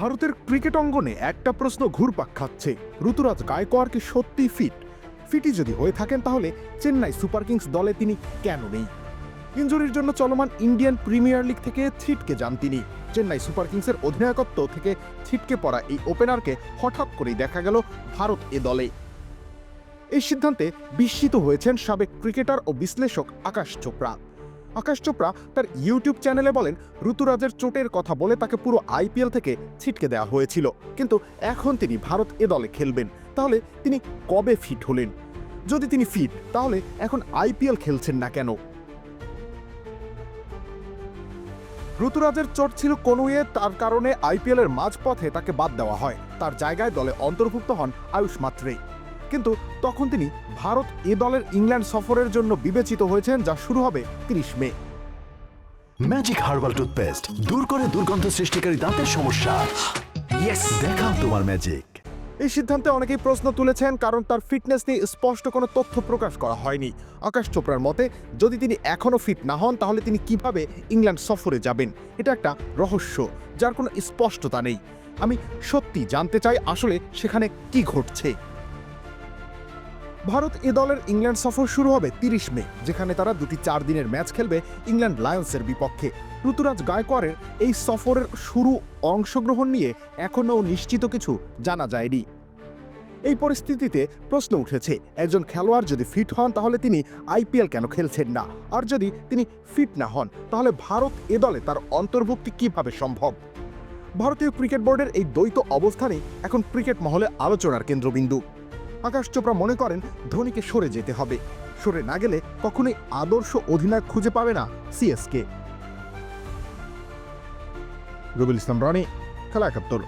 ভারতের ক্রিকেট অঙ্গনে একটা প্রশ্ন ঘুরপাক খাচ্ছে। ঋতুরাজ গায়কোয়াড় কি সত্যি ফিট ফিটই যদি হয়ে থাকেন তাহলে চেন্নাই সুপার কিংস দলে তিনি কেন নেই? ইঞ্জুরির জন্য চলমান ইন্ডিয়ান প্রিমিয়ার লিগ থেকে ছিটকে যান তিনি। চেন্নাই সুপার কিংসের অধিনায়কত্ব থেকে ছিটকে পড়া এই ওপেনারকে হঠাৎ করেই দেখা গেল ভারত এ দলে। এই সিদ্ধান্তে বিস্মিত হয়েছেন সাবেক ক্রিকেটার ও বিশ্লেষক আকাশ চোপড়া। আকাশ চোপড়া তার ইউটিউব চ্যানেলে বলেন, ঋতুরাজের চোটের কথা বলে তাকে পুরো আইপিএল থেকে ছিটকে দেওয়া হয়েছিল। কিন্তু এখন তিনি ভারত এ দলে খেলবেন। তাহলে তিনি কবে ফিট হলেন? যদি তিনি ফিট তাহলে এখন আইপিএল খেলছেন না কেন? ঋতুরাজের চোট ছিল কনুয়ে, তার কারণে আইপিএলের মাঝপথে তাকে বাদ দেওয়া হয়। তার জায়গায় দলে অন্তর্ভুক্ত হন আয়ুষ মাত্রে। কিন্তু তখন তিনি ভারত এ দলের ইংল্যান্ড সফরের জন্য বিবেচিত হয়েছেন যা শুরু হবে তিরিশ মে। ম্যাজিক হার্বাল টুথপেস্ট দূর করে দুর্গন্ধ সৃষ্টিকারী দাঁতের সমস্যা। দেখাও তোমার ম্যাজিক এই সিদ্ধান্তে অনেকেই প্রশ্ন তুলেছেন কারণ তার ফিটনেস নিয়ে স্পষ্ট কোনো তথ্য প্রকাশ করা হয়নি। আকাশ চোপড়ার মতে যদি তিনি এখনও ফিট না হন তাহলে তিনি কীভাবে ইংল্যান্ড সফরে যাবেন? এটা একটা রহস্য যার কোনো স্পষ্টতা নেই। আমি সত্যি জানতে চাই আসলে সেখানে কি ঘটছে? ভারত এ দলের ইংল্যান্ড সফর শুরু হবে তিরিশ মে, যেখানে তারা দুটি চার দিনের ম্যাচ খেলবে ইংল্যান্ড লায়ন্সের বিপক্ষে। ঋতুরাজ গায়কোয়াড়ের এই সফরের শুরু অংশগ্রহণ নিয়ে এখনও নিশ্চিত কিছু জানা যায়নি। এই পরিস্থিতিতে প্রশ্ন উঠেছে, একজন খেলোয়াড় যদি ফিট হন তাহলে তিনি আইপিএল কেন খেলছেন না? আর যদি তিনি ফিট না হন, তাহলে ভারত এ দলে তার অন্তর্ভুক্তি কীভাবে সম্ভব? ভারতীয় ক্রিকেট বোর্ডের এই দ্বৈত অবস্থানই এখন ক্রিকেট মহলে আলোচনার কেন্দ্রবিন্দু। আকাশ চোপড়া মনে করেন ধোনিকে সরে যেতে হবে। সরে না গেলে কখনোই আদর্শ অধিনায়ক খুঁজে পাবে না সিএসকে। রবিল ইসলাম, রনি, খেলা একাত্তর।